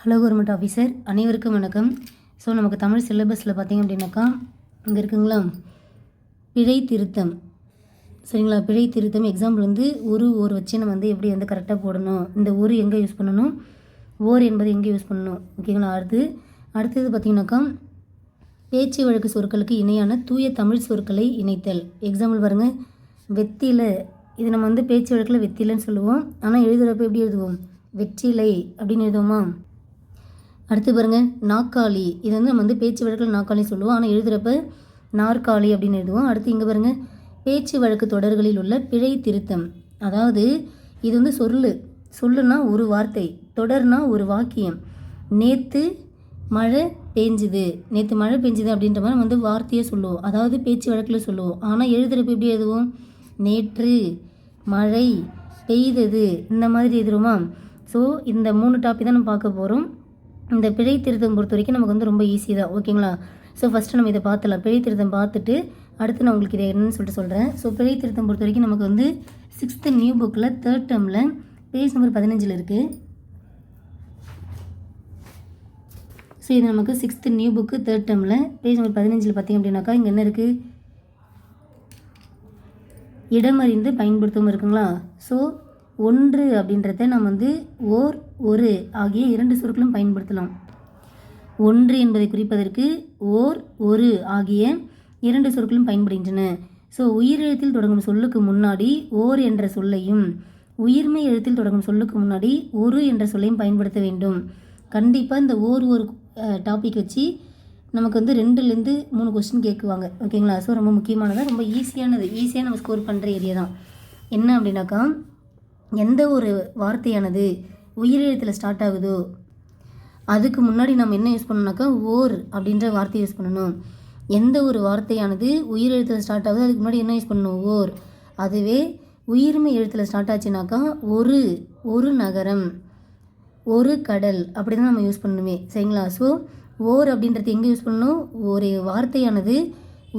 Hello government officer அனைவருக்கும் வணக்கம். So நமக்கு தமிழ் சிலபஸில் பார்த்தீங்க அப்படின்னாக்கா இங்கே இருக்குங்களா? பிழை திருத்தம். சரிங்களா? பிழை திருத்தம் எக்ஸாம்பிள் வந்து ஒரு ஓர் வச்சு நம்ம வந்து எப்படி வந்து கரெக்டாக போடணும்? இந்த ஒரு எங்கே யூஸ் பண்ணணும்? ஓர் என்பது எங்கே யூஸ் பண்ணணும்? ஓகேங்களா அடுத்து அடுத்தது பார்த்தீங்கன்னாக்கா பேச்சு வழக்கு சொற்களுக்கு இணையான தூய தமிழ் சொற்களை இணைத்தல். எக்ஸாம்பிள் பாருங்கள் வெத்தில இது நம்ம வந்து பேச்சு வழக்கில் வெத்திலன்னு சொல்லுவோம். ஆனால் எழுதுகிறப்ப எப்படி எழுதுவோம்? வெற்றிலை அப்படின்னு எழுதுவோமா? அடுத்து பாருங்கள் நாற்காலி. இது வந்து நம்ம வந்து பேச்சு வழக்கில் நாக்காளி சொல்லுவோம். ஆனால் எழுதுகிறப்ப நாற்காலி அப்படின்னு எழுதுவோம். அடுத்து இங்கே பாருங்கள் பேச்சு வழக்கு தொடர்களில் உள்ள பிழை திருத்தம். அதாவது இது வந்து சொல்லு. சொல்லுனா ஒரு வார்த்தை தொடர்னா ஒரு வாக்கியம். நேற்று மழை பெஞ்சுது. நேற்று மழை பெஞ்சுது அப்படின்ற மாதிரி வந்து வார்த்தையை சொல்லுவோம். அதாவது பேச்சு வழக்கில் சொல்லுவோம். ஆனால் எழுதுகிறப்ப எப்படி எழுதுவோம்? நேற்று மழை பெய்தது. இந்த மாதிரி எழுதுறோமா? ஸோ இந்த மூணு டாபிக் தான் நம்ம பார்க்க போகிறோம் இந்த பிழை திருத்தம் பொறுத்த வரைக்கும் நமக்கு வந்து ரொம்ப ஈஸி தான் ஓகேங்களா ஸோ ஃபஸ்ட்டு நம்ம இதை பார்த்துலாம் பிழை திருத்தம் பார்த்துட்டு அடுத்து நான் உங்களுக்கு இதை என்னன்னு சொல்லிட்டு சொல்கிறேன் ஸோ பிழை திருத்தம் பொறுத்த வரைக்கும் நமக்கு வந்து சிக்ஸ்த்து நியூ புக்கில் தேர்ட் டேர்மில் பேஜ் நம்பர் பதினஞ்சில் இருக்குது ஸோ இது நமக்கு சிக்ஸ்த்து நியூ புக்கு தேர்ட் டேர்மில் பேஜ் நம்பர் பதினஞ்சில் பார்த்தீங்க அப்படின்னாக்கா இங்கே என்ன இருக்குது இடமறிந்து பயன்படுத்தவும் இருக்குங்களா? ஸோ ஒன்று அப்படின்றத நம்ம வந்து ஓர் ஒரு ஆகிய இரண்டு சொற்களும் பயன்படுத்தலாம். ஒன்று என்பதை குறிப்பதற்கு ஓர் ஒரு ஆகிய இரண்டு சொற்களும் பயன்படுகின்றன. ஸோ உயிரெழுத்தில் தொடங்கும் சொல்லுக்கு முன்னாடி ஓர் என்ற சொல்லையும் உயிர்மை எழுத்தில் தொடங்கும் சொல்லுக்கு முன்னாடி ஒரு என்ற சொல்லையும் பயன்படுத்த வேண்டும். கண்டிப்பாக இந்த ஓர் ஒரு டாபிக் வச்சு நமக்கு வந்து ரெண்டுலேருந்து மூணு கொஸ்டின் கேட்குவாங்க. ஓகேங்களா ஸோ ரொம்ப முக்கியமானதாக ரொம்ப ஈஸியானது ஈஸியாக நம்ம ஸ்கோர் பண்ணுற ஏரியா தான். என்ன அப்படின்னாக்கா எந்த ஒரு வார்த்தையானது உயிரெழுத்தில் ஸ்டார்ட் ஆகுதோ? அதுக்கு முன்னாடி நம்ம என்ன யூஸ் பண்ணணும்னாக்கா ஓர் அப்படின்ற வார்த்தையை யூஸ் பண்ணணும். எந்த ஒரு வார்த்தையானது உயிரெழுத்தில் ஸ்டார்ட் ஆகுது அதுக்கு முன்னாடி என்ன யூஸ் பண்ணணும்? ஓர். அதுவே உயிர்மை எழுத்தில் ஸ்டார்ட் ஆச்சுனாக்கா ஒரு ஒரு நகரம் ஒரு கடல் அப்படி தான் நம்ம யூஸ் பண்ணணுமே. சரிங்களா? ஸோ ஓர் அப்படின்றது எங்கே யூஸ் பண்ணணும்? ஒரு வார்த்தையானது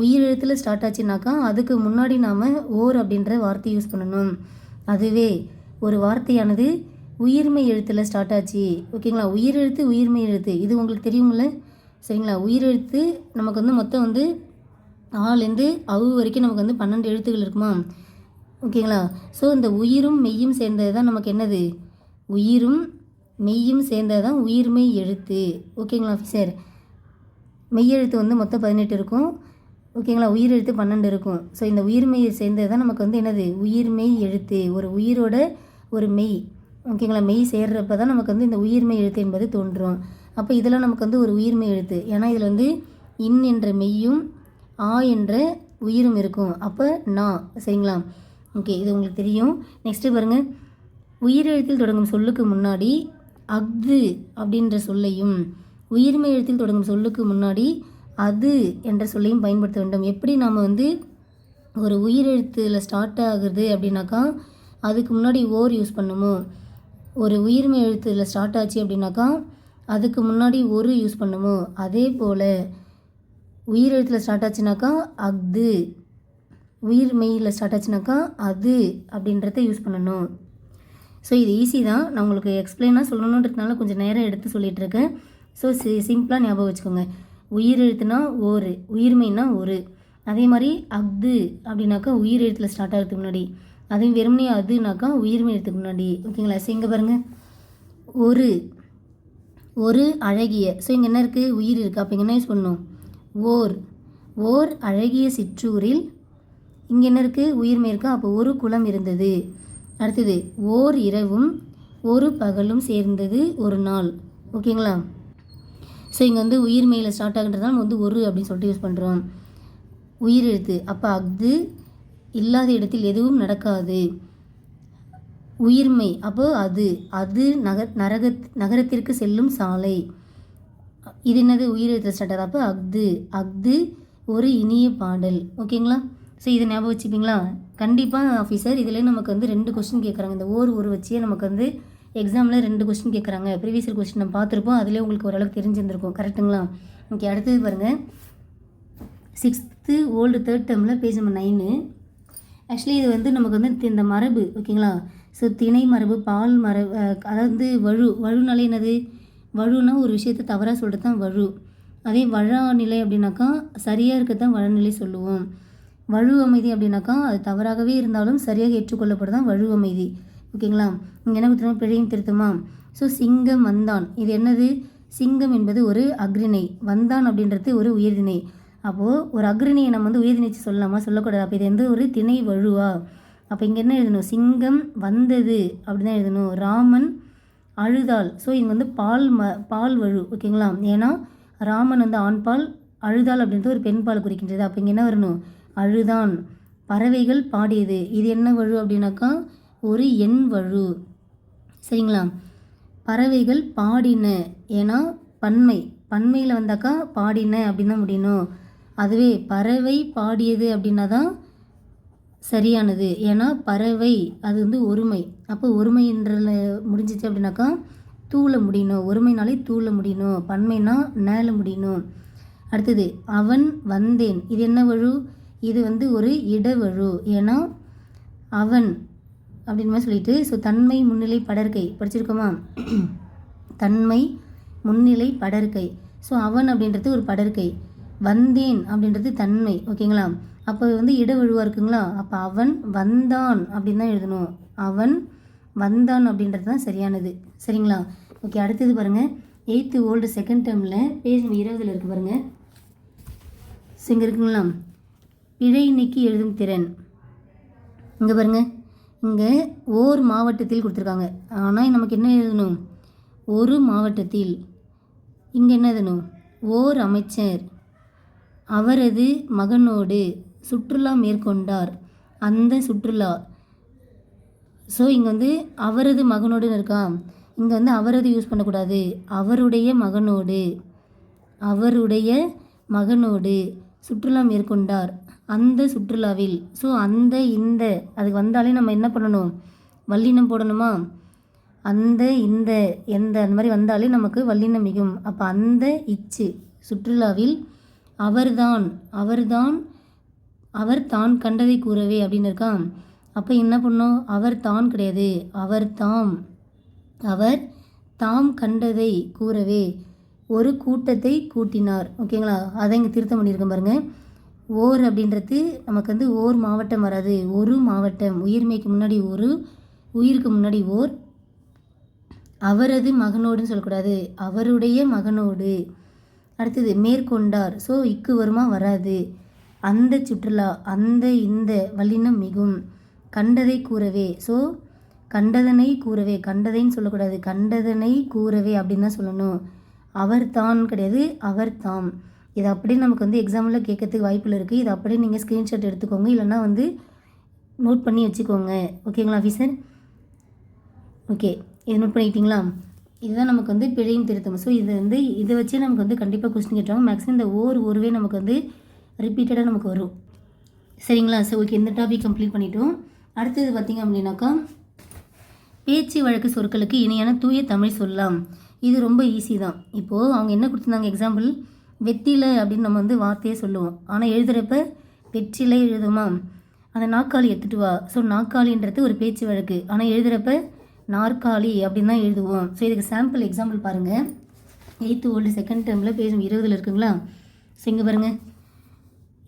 உயிரெழுத்தில் ஸ்டார்ட் ஆச்சுனாக்கா அதுக்கு முன்னாடி நாம் ஓர் அப்படின்ற வார்த்தையை யூஸ் பண்ணணும். அதுவே ஒரு வார்த்தையானது உயிர்மை எழுத்தில் ஸ்டார்ட் ஆச்சு. ஓகேங்களா உயிர் எழுத்து உயிர்மை எழுத்து. இது உங்களுக்கு தெரியுங்கள சரிங்களா? உயிரெழுத்து நமக்கு வந்து மொத்தம் வந்து ஆலேருந்து அவு வரைக்கும் நமக்கு வந்து பன்னெண்டு எழுத்துக்கள் இருக்குமா? ஓகேங்களா ஸோ இந்த உயிரும் மெய்யும் சேர்ந்தது தான் நமக்கு என்னது? உயிரும் மெய்யும் சேர்ந்தது தான் உயிர்மெய் எழுத்து. ஓகேங்களா ஆஃபீஸர் மெய்யெழுத்து வந்து மொத்தம் பதினெட்டு இருக்கும். ஓகேங்களா உயிர் எழுத்து பன்னெண்டு இருக்கும். ஸோ இந்த உயிர்மெய் சேர்ந்தது தான் நமக்கு வந்து என்னது? உயிர்மெய் எழுத்து. ஒரு உயிரோட ஒரு மெய். ஓகேங்களா மெய் சேர்றப்ப தான் நமக்கு வந்து இந்த உயிர்மெய் எழுத்து என்பது தோன்றும். அப்போ இதெல்லாம் நமக்கு வந்து ஒரு உயிர்மெய் எழுத்து. ஏன்னா இதில் வந்து இன் என்ற மெய்யும் ஆ என்ற உயிரும் இருக்கும். அப்போ நா சரிங்களா? ஓகே இது உங்களுக்கு தெரியும். நெக்ஸ்ட்டு பாருங்கள் உயிரெழுத்தில் தொடங்கும் சொல்லுக்கு முன்னாடி அஃது அப்படின்ற சொல்லையும் உயிர்மை எழுத்தில் தொடங்கும் சொல்லுக்கு முன்னாடி அது என்ற சொல்லையும் பயன்படுத்த வேண்டும். எப்படி நாம் வந்து ஒரு உயிரெழுத்தில் ஸ்டார்ட் ஆகுது அப்படின்னாக்கா அதுக்கு முன்னாடி ஓர் யூஸ் பண்ணுமோ? ஒரு உயிர்மை எழுத்தில் ஸ்டார்ட் ஆச்சு அப்படின்னாக்கா அதுக்கு முன்னாடி ஒரு யூஸ் பண்ணுமோ? அதே போல் உயிர் எழுத்தில் ஸ்டார்ட் ஆச்சுனாக்கா அஃது உயிர் மெய்யில் ஸ்டார்ட் ஆச்சுனாக்கா அது அப்படின்றத யூஸ் பண்ணணும். ஸோ இது ஈஸி தான். நான் உங்களுக்கு எக்ஸ்பிளைனாக சொல்லணுன்றதுனால கொஞ்சம் நேரம் எடுத்து சொல்லிகிட்ருக்கேன் ஸோ சி சிம்பிளாக ஞாபகம் வச்சுக்கோங்க. உயிர் எழுத்துனா ஒரு உயிர்மைனா ஒரு. அதே மாதிரி அஃது அப்படின்னாக்கா உயிர் எழுத்தில் ஸ்டார்ட் ஆகிறதுக்கு முன்னாடி. அதுவும் வெறுமனே அதுனாக்கா உயிர்மை எழுத்துக்கு முன்னாடி. ஓகேங்களா? ஸோ இங்கே பாருங்கள் ஒரு ஒரு அழகிய ஸோ இங்கே என்ன இருக்குது உயிர் இருக்குது அப்போ இங்கே என்ன யூஸ் பண்ணணும் ஓர் ஓர் அழகிய சிற்றூரில் இங்கே என்ன இருக்குது உயிர்மை இருக்கா. அப்போ ஒரு குளம் இருந்தது. அடுத்தது ஓர் இரவும் ஒரு பகலும் சேர்ந்தது ஒரு நாள். ஓகேங்களா? ஸோ இங்கே வந்து உயிர்மையில் ஸ்டார்ட் ஆகுன்றதால நம்ம வந்து ஒரு அப்படின்னு சொல்லிட்டு யூஸ் பண்ணுறோம் உயிர் எழுத்து. அப்போ அது இல்லாத இடத்தில் எதுவும் நடக்காது. உயிர்மை அப்போ அது அது நக நரக நகரத்திற்கு செல்லும் சாலை. இது என்னது? உயிர் எழுத்து ஸ்டார்டர் அப்போ அஃது அஃது ஒரு இனிய பாடல். ஓகேங்களா? ஸோ இதை ஞாபகம் வச்சுப்பீங்களா? கண்டிப்பாக ஆஃபீஸர் இதில் நமக்கு வந்து ரெண்டு கொஸ்டின் கேட்குறாங்க. இந்த ஓர் ஒரு வச்சே நமக்கு வந்து எக்ஸாமில் ரெண்டு கொஸ்டின் கேட்குறாங்க. ப்ரீவியஸ் கொஸ்டின் நம்ம பார்த்துருப்போம். அதிலே உங்களுக்கு ஓரளவுக்கு தெரிஞ்சிருந்திருக்கும். கரெக்டுங்களா ஓகே அடுத்தது பாருங்கள் சிக்ஸ்த்து ஓல்டு தேர்ட் டேர்மில் பேஜ் நம்பர் நைனு ஆக்சுவலி இது வந்து நமக்கு வந்து இந்த மரபு ஓகேங்களா ஸோ திணை மரபு பால் மரபு அதாவது வழு வழுனாலே என்னது? வழுனா ஒரு விஷயத்தை தவறாக சொல்கிறது தான் வழு. அதே வழநிலை அப்படின்னாக்கா சரியாக இருக்க தான் வழநிலை சொல்லுவோம். வழு அமைதி அப்படின்னாக்கா அது தவறாகவே இருந்தாலும் சரியாக ஏற்றுக்கொள்ளப்படுதான் வழு அமைதி. ஓகேங்களா இங்கே என்ன கொடுத்துருமா பிழையும் திருத்தமா? ஸோ சிங்கம் வந்தான். இது என்னது? சிங்கம் என்பது ஒரு அக்ரிணை வந்தான் அப்படின்றது ஒரு உயர்திணை அப்போது ஒரு அக்ரிணியை நம்ம வந்து உயர்திணைச்சு சொல்லலாமா? சொல்லக்கூடாது. அப்போ இது எந்த ஒரு திணை வழுவா? அப்போ இங்கே என்ன எழுதணும்? சிங்கம் வந்தது அப்படி தான் எழுதணும். ராமன் அழுதாள் ஸோ இங்கே வந்து பால் ம பால் வழு ஓகேங்களா ஏன்னா ராமன் வந்து ஆண் பால் அழுதாள் அப்படின்றது ஒரு பெண் பால் குறிக்கின்றது. அப்போ இங்கே என்ன வரணும்? அழுதான். பறவைகள் பாடியது. இது என்ன வழு அப்படின்னாக்கா ஒரு எண் வழு. சரிங்களா? பறவைகள் பாடின ஏன்னா பன்மை. பன்மையில் வந்தாக்கா பாடின அப்படின்னு தான் முடியணும். அதுவே பறவை பாடியது அப்படின்னா தான் சரியானது. ஏன்னா பறவை அது வந்து ஒருமை. அப்போ ஒருமைன்றல முடிஞ்சிச்சு அப்படின்னாக்கா தூள முடியணும். ஒருமைனாலே தூள முடியணும். பன்மைனா நேல முடியணும். அடுத்தது அவன் வந்தேன். இது என்ன வழு? இது வந்து ஒரு இடவழு. ஏன்னா அவன் அப்படின்னு மாதிரி சொல்லிட்டு ஸோ தன்மை முன்னிலை படற்கை. படிச்சிருக்கோமா? தன்மை முன்னிலை படற்கை. ஸோ அவன் அப்படின்றது ஒரு படற்கை. வந்தேன் அப்படின்றது தன்மை ஓகேங்களா? அப்போ வந்து இடவழுவாக இருக்குங்களா? அப்போ அவன் வந்தான் அப்படின்னு தான் எழுதணும். அவன் வந்தான் அப்படின்றது தான் சரியானது. சரிங்களா? ஓகே அடுத்தது பாருங்கள் எயித்து ஓல்டு செகண்ட் டேர்மில் பேஜ் இருபதில் இருக்குது பாருங்கள் ஸோ இங்கே இருக்குங்களா? பிழை நீக்கி எழுதும் திறன். இங்கே பாருங்கள் இங்கே ஓர் மாவட்டத்தில் கொடுத்துருக்காங்க. ஆனால் நமக்கு என்ன எழுதணும்? ஒரு மாவட்டத்தில். இங்கே என்ன எழுதணும்? ஓர் அமைச்சர். அவரது மகனோடு சுற்றுலா மேற்கொண்டார். அந்த சுற்றுலா ஸோ இங்கே வந்து அவரது மகனோடுன்னு இருக்கா இங்கே வந்து அவரது யூஸ் பண்ணக்கூடாது. அவருடைய மகனோடு அவருடைய மகனோடு சுற்றுலா மேற்கொண்டார். அந்த சுற்றுலாவில் ஸோ அந்த இந்த அதுக்கு வந்தாலே நம்ம என்ன பண்ணணும்? வல்லினம் போடணுமா? அந்த இந்த எந்த அந்த மாதிரி வந்தாலே நமக்கு வல்லினம் மிகும். அப்போ அந்த இச்சு சுற்றுலாவில் அவர்தான் அவர்தான் அவர் தான் கண்டதை கூறவே அப்படின்னு இருக்கான் அப்போ என்ன பண்ணோம்? அவர் தான் கிடையாது அவர் தாம். அவர் தாம் கண்டதை கூறவே ஒரு கூட்டத்தை கூட்டினார். ஓகேங்களா? அதை இங்கே திருத்தம் பண்ணியிருக்கேன் பாருங்கள் ஓர் அப்படின்றது நமக்கு வந்து ஓர் மாவட்டம் வராது. ஒரு மாவட்டம். உயிர்மைக்கு முன்னாடி ஒரு உயிருக்கு முன்னாடி ஓர். அவரது மகனோடுன்னு சொல்லக்கூடாது. அவருடைய மகனோடு. அடுத்தது மேற்கொண்டார். ஸோ இக்கு வருமா வராது. அந்த சுற்றுலா அந்த இந்த வல்லினம் மிகும். கண்டதை கூறவே. ஸோ கண்டதனை கூறவே. கண்டதைன்னு சொல்லக்கூடாது. கண்டதனை கூறவே அப்படின்னு தான் சொல்லணும். அவர் தான் கிடையாது அவர் தாம். இது அப்படியே நமக்கு வந்து எக்ஸாமில் கேட்கறதுக்கு வாய்ப்பில் இருக்குது இது அப்படியே நீங்கள் ஸ்க்ரீன்ஷாட் எடுத்துக்கோங்க. இல்லைன்னா வந்து நோட் பண்ணி வச்சுக்கோங்க. ஓகேங்களா ஆஃபீஸர் ஓகே இது நோட் பண்ணிக்கிட்டீங்களா இதுதான் நமக்கு வந்து பிழையும் திருத்தம். ஸோ இது வந்து இதை வச்சு நமக்கு வந்து கண்டிப்பாக கொஸ்டின் கேட்டுருவாங்க. மேக்ஸிமம் இந்த ஓர் ஒருவே நமக்கு வந்து ரிப்பீட்டடாக நமக்கு வரும். சரிங்களா? ஸோ ஓகே இந்த டாபிக் கம்ப்ளீட் பண்ணிட்டோம். அடுத்தது பார்த்திங்க அப்படின்னாக்கா பேச்சு வழக்கு சொற்களுக்கு இணையான தூய தமிழ் சொல்லலாம். இது ரொம்ப ஈஸி தான். இப்போது அவங்க என்ன கொடுத்துருந்தாங்க? எக்ஸாம்பிள் வெத்திலை அப்படின்னு நம்ம வந்து வார்த்தையே சொல்லுவோம். ஆனால் எழுதுகிறப்ப வெற்றிலை எழுதுமா? அந்த நாற்காலி எடுத்துகிட்டு வா. ஸோ நாக்காளின்றது ஒரு பேச்சு வழக்கு. ஆனால் எழுதுகிறப்ப நாற்காலி அப்படின்னு தான் எழுதுவோம். ஸோ இதுக்கு சாம்பிள் எக்ஸாம்பிள் பாருங்கள் எயித்து ஓல்டு செகண்ட் டேர்மில் பேஜ் இருபதில் இருக்குங்களா? ஸோ இங்கே பாருங்கள்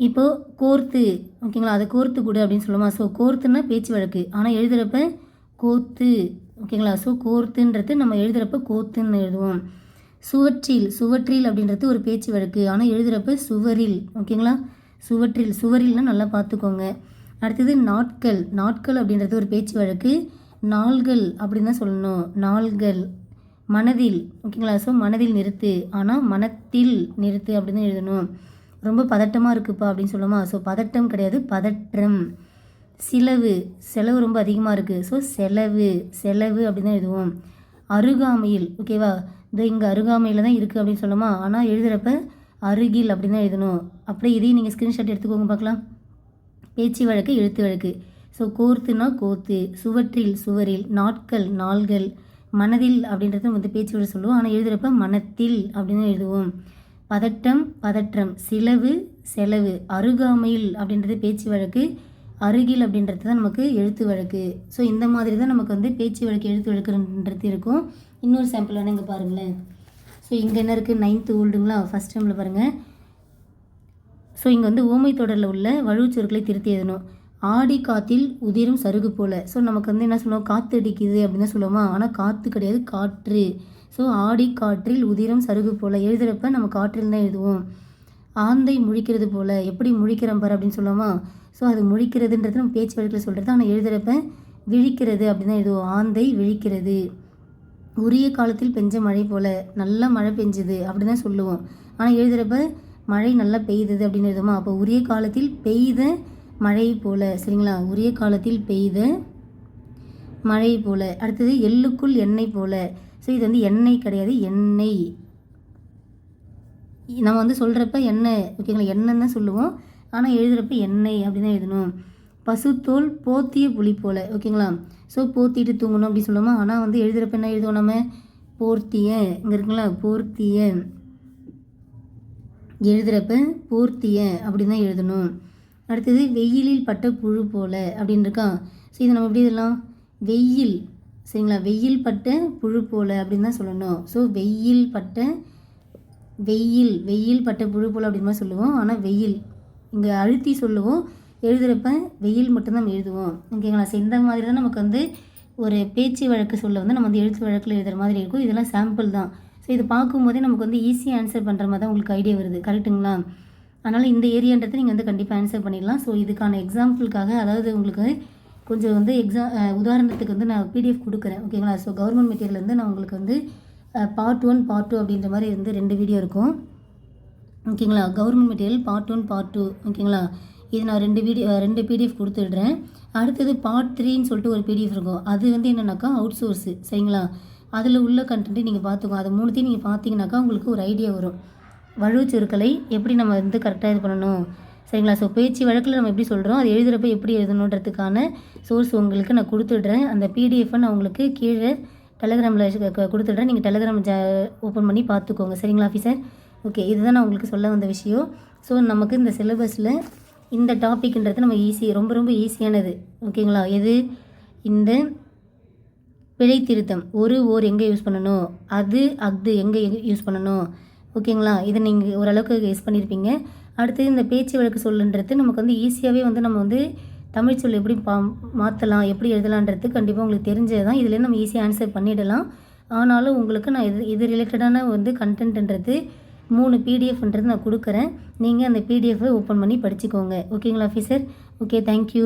இப்போது கோர்த்து ஓகேங்களா? அதை கோர்த்து கொடு அப்படின்னு சொல்லுமா? ஸோ கோர்த்துன்னா பேச்சு வழக்கு. ஆனால் எழுதுகிறப்ப கோத்து ஓகேங்களா? ஸோ கோர்த்துன்றது நம்ம எழுதுகிறப்ப கோத்துன்னு எழுதுவோம். சுவற்றில் சுவற்றில் அப்படின்றது ஒரு பேச்சு வழக்கு. ஆனால் எழுதுகிறப்ப சுவரில் ஓகேங்களா? சுவற்றில் சுவரில்னா நல்லா பார்த்துக்கோங்க. அடுத்தது நாட்கள். நாட்கள் அப்படின்றது ஒரு பேச்சு வழக்கு. நாள்கள் அப்படின்னு தான் சொல்லணும். நாள்கள். மனதில். ஓகேங்களா? ஸோ மனதில் நிறுத்து. ஆனால் மனத்தில் நிறுத்து அப்படின்னு தான் எழுதணும். ரொம்ப பதட்டமாக இருக்குப்பா அப்படின்னு சொல்லுமா ஸோ பதட்டம் கிடையாது. பதற்றம். செலவு. செலவு ரொம்ப அதிகமாக இருக்குது ஸோ செலவு. செலவு அப்படின்னு தான் எழுதுவோம். அருகாமையில். ஓகேவா? இதோ இங்கே அருகாமையில் தான் இருக்குது அப்படின்னு சொல்லுமா ஆனால் எழுதுகிறப்ப அருகில் அப்படின்னு தான் எழுதணும். அப்படியே இதையும் நீங்கள் ஸ்க்ரீன்ஷாட் எடுத்துக்கோங்க பார்க்கலாம். பேச்சு வழக்கு எழுத்து வழக்கு. ஸோ கோர்த்துனா கோத்து சுவற்றில் சுவரில் நாட்கள் நாள்கள் மனதில் அப்படின்றத வந்து பேச்சு வழக்கு சொல்லுவோம். ஆனால் எழுதுகிறப்ப மனத்தில் அப்படின்னு தான் எழுதுவோம். பதட்டம் பதற்றம் சிலவு செலவு அருகாமையில் அப்படின்றது பேச்சு வழக்கு அருகில் அப்படின்றது தான் நமக்கு எழுத்து வழக்கு. ஸோ இந்த மாதிரி தான் நமக்கு வந்து பேச்சு வழக்கு எழுத்து வழக்குன்றது இருக்கும். இன்னொரு சாம்பிள் வேணால் இங்கே பாருங்களேன். ஸோ இங்கே என்ன இருக்குது நைன்த்து ஓல்டுங்களா? ஃபஸ்ட் டைமில் பாருங்கள் ஸோ இங்கே வந்து ஓமை தொடரில் உள்ள வழுச்சொற்களை திருத்தி எழுதணும். ஆடி காத்தில் உதிரும் சருகு போல். ஸோ நமக்கு வந்து என்ன சொல்லுவோம்? காற்று அடிக்குது அப்படின்னு தான் சொல்லுவோமா? ஆனால் காற்று கிடையாது காற்று. ஸோ ஆடி காற்றில் உதிரும் சருகு போல். எழுதுகிறப்ப நம்ம காற்றில் தான் எழுதுவோம். ஆந்தை முழிக்கிறது போல். எப்படி முழிக்கிறோம் பாரு அப்படின்னு சொல்லுவோமா? ஸோ அது முழிக்கிறதுன்றது நம்ம பேச்சு வழக்கில் சொல்கிறது ஆனால் எழுதுகிறப்ப விழிக்கிறது அப்படின்னு தான் எழுதுவோம். ஆந்தை விழிக்கிறது. உரிய காலத்தில் பெஞ்ச மழை போல். நல்லா மழை பெஞ்சுது அப்படி தான் சொல்லுவோம். ஆனால் எழுதுகிறப்ப மழை நல்லா பெய்தது அப்படின்னு எழுதுமா அப்போ உரிய காலத்தில் பெய்த மழை போல சரிங்களா? உரிய காலத்தில் பெய்த மழை போல. அடுத்தது எள்ளுக்குள் எண்ணெய் போல. ஸோ இது வந்து எண்ணெய் கிடையாது எண்ணெய். நம்ம வந்து சொல்கிறப்ப எண்ணெய் ஓகேங்களா? எண்ணெய் தான் சொல்லுவோம். ஆனால் எழுதுகிறப்ப எண்ணெய் அப்படி தான் எழுதணும். பசுத்தோல் போத்திய புளி போல ஓகேங்களா? ஸோ போத்திட்டு தூங்கணும் அப்படின்னு சொல்லுவோமா? ஆனால் வந்து எழுதுகிறப்ப என்ன எழுதுவோம் நம்ம? போர்த்திய இங்கே இருக்குங்களா? போர்த்திய. எழுதுகிறப்ப போர்த்திய அப்படி தான் எழுதணும். அடுத்தது வெயிலில் பட்ட புழு போல அப்படின்னு இருக்கா? ஸோ இது நம்ம எப்படி இதெல்லாம் வெயில் சரிங்களா? வெயில் பட்ட புழு போல அப்படின்னு தான் சொல்லணும். ஸோ வெயில் பட்ட வெயில் வெயில் பட்ட புழு போல அப்படின்னு தான் சொல்லுவோம். ஆனால் வெயில் இங்கே அழுத்தி சொல்லுவோம். எழுதுகிறப்ப வெயில் மட்டும்தான் நம்ம எழுதுவோம். ஓகேங்களா? ஸோ இந்த மாதிரி தான் நமக்கு வந்து ஒரு பேச்சு வழக்கு சொல்ல வந்து நம்ம வந்து எழுத்து வழக்கில் எழுதுகிற மாதிரி இருக்கும். இதெல்லாம் சாம்பிள் தான். ஸோ இது பார்க்கும்போதே நமக்கு வந்து ஈஸியாக ஆன்சர் பண்ணுற மாதிரி தான் உங்களுக்கு ஐடியா வருது. கரெக்ட்டுங்களா அதனால் இந்த ஏரியான்றதை நீங்கள் வந்து கண்டிப்பாக ஆன்சர் பண்ணிடலாம். ஸோ இதுக்கான எக்ஸாம்பிளுக்காக அதாவது உங்களுக்கு கொஞ்சம் வந்து எக்ஸாம் உதாரணத்துக்கு வந்து நான் பிடிஎஃப் கொடுக்குறேன். ஓகேங்களா ஸோ கவர்மெண்ட் மெட்டீரியல் வந்து நான் உங்களுக்கு வந்து பார்ட் ஒன் பார்ட் டூ அப்படின்ற மாதிரி வந்து ரெண்டு வீடியோ இருக்கும். ஓகேங்களா government material part one part two ஓகேங்களா இது நான் ரெண்டு வீடியோ ரெண்டு பிடிஎஃப் கொடுத்துடுறேன். அடுத்தது பார்ட் த்ரீன்னு சொல்லிட்டு ஒரு பிடிஎஃப் இருக்கும். அது வந்து என்னென்னாக்கா அவுட் சோர்ஸு சரிங்களா? அதில் உள்ள கண்டென்ட்டு நீங்கள் பார்த்துக்கோ. அதை மூணுத்தையும் நீங்கள் பார்த்தீங்கன்னாக்கா உங்களுக்கு ஒரு ஐடியா வரும். வழுச்சொற்களை எப்படி நம்ம வந்து கரெக்டாக இது பண்ணணும்? சரிங்களா? ஸோ பேச்சு வழக்கில் நம்ம எப்படி சொல்கிறோம் அது எழுதுகிறப்ப எப்படி எழுதணுன்றதுக்கான சோர்ஸ் உங்களுக்கு நான் கொடுத்துட்றேன். அந்த பிடிஎஃப்பை நான் உங்களுக்கு கீழே டெலகிராமில் கொடுத்துட்றேன். நீங்கள் டெலகிராம் ஜ ஓப்பன் பண்ணி பார்த்துக்கோங்க. சரிங்களா ஆஃபீஸர் ஓகே இதுதான் நான் உங்களுக்கு சொல்ல வந்த விஷயம். ஸோ நமக்கு இந்த சிலபஸில் இந்த டாபிக்ன்றது நம்ம ஈஸி ரொம்ப ரொம்ப ஈஸியானது ஓகேங்களா எது? இந்த பிழை திருத்தம் ஒரு ஓர் எங்கே யூஸ் பண்ணணும்? அது அஃது எங்கே யூஸ் பண்ணணும்? ஓகேங்களா? இதை நீங்கள் ஓரளவுக்கு யூஸ் பண்ணியிருப்பீங்க அடுத்து இந்த பேச்சு வழக்கு சொல்லுன்றது நமக்கு வந்து ஈஸியாகவே வந்து நம்ம வந்து தமிழ் சொல் எப்படி பா மாற்றலாம் எப்படி எழுதலான்றது கண்டிப்பாக உங்களுக்கு தெரிஞ்சது தான் இதுலேருந்து நம்ம ஈஸியாக ஆன்சர் பண்ணிடலாம். ஆனாலும் உங்களுக்கு நான் இது இது ரிலேட்டடான வந்து கண்டென்ட்ன்றது மூணு பிடிஎஃப்ன்றது நான் கொடுக்குறேன். நீங்கள் அந்த பிடிஎஃப்பை ஓப்பன் பண்ணி படிச்சுக்கோங்க. ஓகேங்களா ஆஃபீஸர் ஓகே தேங்க்யூ